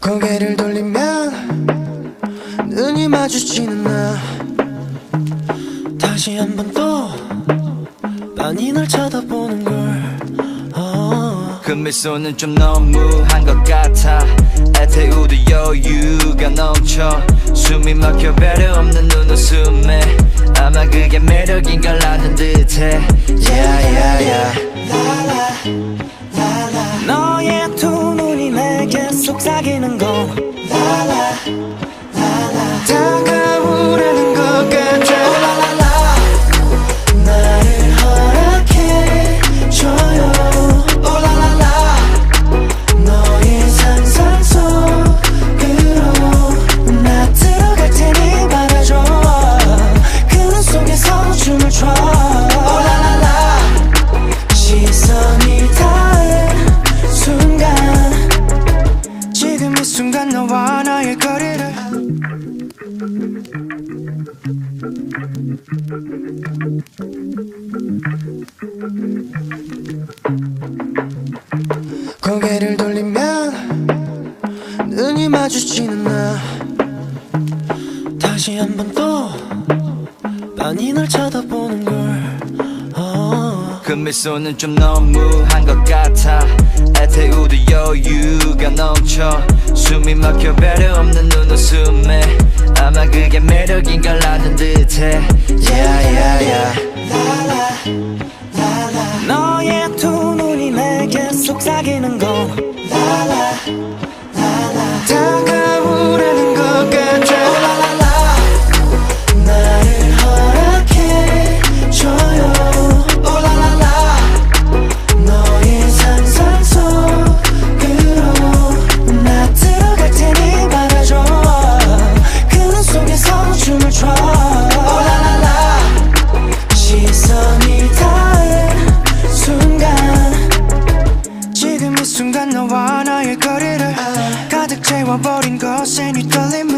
고개를 돌리면 눈이 마주치는 나. 다시 한 번또 빤히 널 쳐다보는 걸. 어. 그 미소는 좀 너무한 것 같아. 애태우도 여유가 넘쳐 숨이 막혀 배려 없는 눈웃음에 아마 그게 매력인 걸 아는 듯해. Yeah yeah yeah. 너의 두 눈이 내게 속삭이는 거. 다가오라 순간 너와 나의 거리를. 고개를 돌리면 눈이 마주치는 나. 다시 한 번또 빤히 널 쳐다보는 걸. 어. 그 미소는 좀 너무한 것 같아 매력인 걸 아는 듯해. Yeah yeah yeah. 너의 두 눈이 내게 속삭이는 거 다가오라 채워버린 것에 네 떨림은